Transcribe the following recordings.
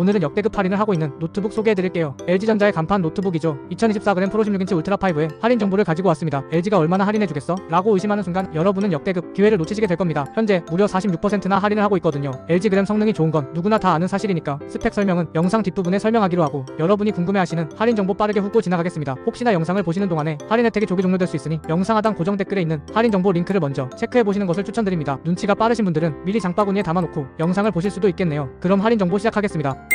오늘은 역대급 할인을 하고 있는 노트북 소개해드릴게요. LG전자의 간판 노트북이죠. 2024g 프로 16인치 울트라 5의 할인 정보를 가지고 왔습니다. LG가 얼마나 할인해주겠어? 라고 의심하는 순간 여러분은 역대급 기회를 놓치시게 될 겁니다. 현재 무려 46%나 할인을 하고 있거든요. LG 성능이 좋은 건 누구나 다 아는 사실이니까 스펙 설명은 영상 뒷부분에 설명하기로 하고 여러분이 궁금해하시는 할인 정보 빠르게 훑고 지나가겠습니다. 혹시나 영상을 보시는 동안에 할인 혜택이 조기 종료될 수 있으니 영상 하단 고정 댓글에 있는 할인 정보 링크를 먼저 체크해 보시는 것을 추천드립니다. 눈치가 빠르신 분들은 미리 장바구니에 담아놓고 영상을 보실 수도 있겠네요. 그럼 할인 정보 시작하겠습니다.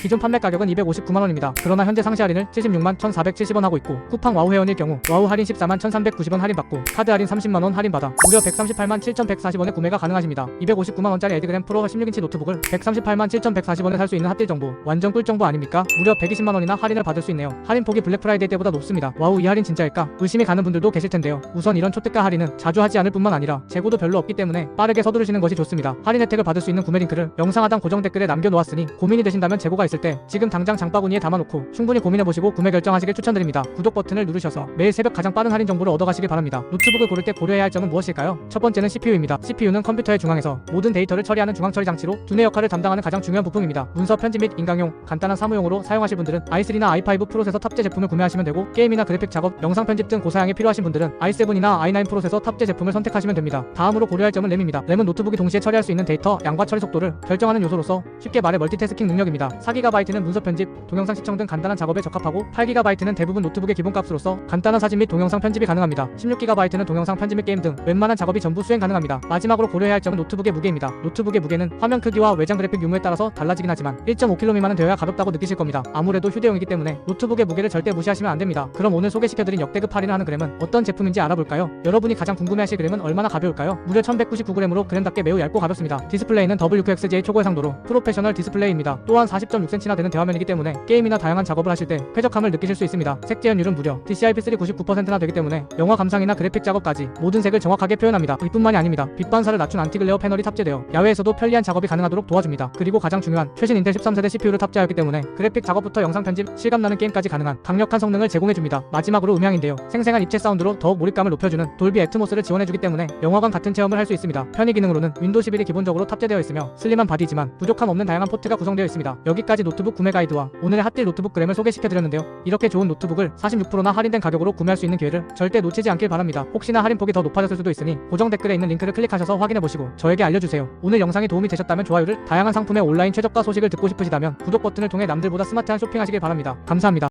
기존 판매 가격은 259만원입니다. 그러나 현재 상시 할인을 76만 1,470원 하고 있고 쿠팡 와우 회원일 경우 와우 할인 14만 1,390원 할인받고 카드 할인 30만원 할인받아 무려 138만 7,140원에 구매가 가능하십니다. 259만원짜리 에드그램 프로 16인치 노트북을 138만 7,140원에 살 수 있는 핫딜 정보 완전 꿀 정보 아닙니까? 무려 120만원이나 할인을 받을 수 있네요. 할인 폭이 블랙 프라이데이 때보다 높습니다. 와우 이 할인 진짜일까? 의심이 가는 분들도 계실 텐데요. 우선 이런 초특가 할인은 자주 하지 않을 뿐만 아니라 재고도 별로 없기 때문에 빠르게 서두르시는 것이 좋습니다. 할인 혜택을 받을 수 있는 구매 링크를 영상 하단 고정 댓글에 남겨놓았으니 고민이 되신다면 재고가 있을 때 지금 당장 장바구니에 담아놓고 충분히 고민해보시고 구매 결정하시길 추천드립니다. 구독 버튼을 누르셔서 매일 새벽 가장 빠른 할인 정보를 얻어가시길 바랍니다. 노트북을 고를 때 고려해야 할 점은 무엇일까요? 첫 번째는 CPU입니다. CPU는 컴퓨터의 중앙에서 모든 데이터를 처리하는 중앙 처리 장치로 두뇌 역할을 담당하는 가장 중요한 부품입니다. 문서 편집 및 인강용, 간단한 사무용으로 사용하실 분들은 i3나 i5 프로세서 탑재 제품을 구매하시면 되고 게임이나 그래픽 작업, 영상 편집 등 고사양이 필요하신 분들은 i7이나 i9 프로세서 탑재 제품을 선택하시면 됩니다. 다음으로 고려할 점은 램입니다. 램은 노트북이 동시에 처리할 수 있는 데이터 양과 처리 속도를 결정하는 요소로서 쉽게 말해 멀티태스킹 능력입니다. 4GB는 문서 편집, 동영상 시청 등 간단한 작업에 적합하고 8GB는 대부분 노트북의 기본값으로서 간단한 사진 및 동영상 편집이 가능합니다. 16GB는 동영상 편집 및 게임 등 웬만한 작업이 전부 수행 가능합니다. 마지막으로 고려해야 할 점은 노트북의 무게입니다. 노트북의 무게는 화면 크기와 외장 그래픽 유무에 따라서 달라지긴 하지만 1.5kg 미만은 되어야 가볍다고 느끼실 겁니다. 아무래도 휴대용이기 때문에 노트북의 무게를 절대 무시하시면 안 됩니다. 그럼 오늘 소개시켜드린 역대급 할인을 하는 그램은 어떤 제품인지 알아볼까요? 여러분이 가장 궁금해하실 그램은 얼마나 가벼울까요? 무려 1199g으로 그램답게 매우 얇고 가볍습니다. 디스플레이는 WQXJ 초고 해상도로 프로페셔널 디스플레이입니다. 또한 40.6cm나 되는 대화면이기 때문에 게임이나 다양한 작업을 하실 때 쾌적함을 느끼실 수 있습니다. 색 재현율은 무려 DCI-P3 99%나 되기 때문에 영화 감상이나 그래픽 작업까지 모든 색을 정확하게 표현합니다. 이뿐만이 아닙니다. 빛 반사를 낮춘 안티글레어 패널이 탑재되어 야외에서도 편리한 작업이 가능하도록 도와줍니다. 그리고 가장 중요한 최신 인텔 13세대 CPU를 탑재하였기 때문에 그래픽 작업부터 영상 편집, 실감나는 게임까지 가능한 강력한 성능을 제공해줍니다. 마지막으로 음향인데요. 생생한 입체 사운드로 더욱 몰입감을 높여주는 돌비 애트모스를 지원해주기 때문에 영화관 같은 체험을 할 수 있습니다. 편의 기능으로는 윈도우 11이 기본적으로 탑재되어 있으며 슬림한 바디지만 부족함 없는 다양한 포트가 구성되어 있습니다. 여기까 지 노트북 구매 가이드와 오늘의 핫딜 노트북 그램을 소개시켜드렸는데요. 이렇게 좋은 노트북을 46%나 할인된 가격으로 구매할 수 있는 기회를 절대 놓치지 않길 바랍니다. 혹시나 할인폭이 더 높아졌을 수도 있으니 고정 댓글에 있는 링크를 클릭하셔서 확인해보시고 저에게 알려주세요. 오늘 영상이 도움이 되셨다면 좋아요를 다양한 상품의 온라인 최저가 소식을 듣고 싶으시다면 구독 버튼을 통해 남들보다 스마트한 쇼핑하시길 바랍니다. 감사합니다.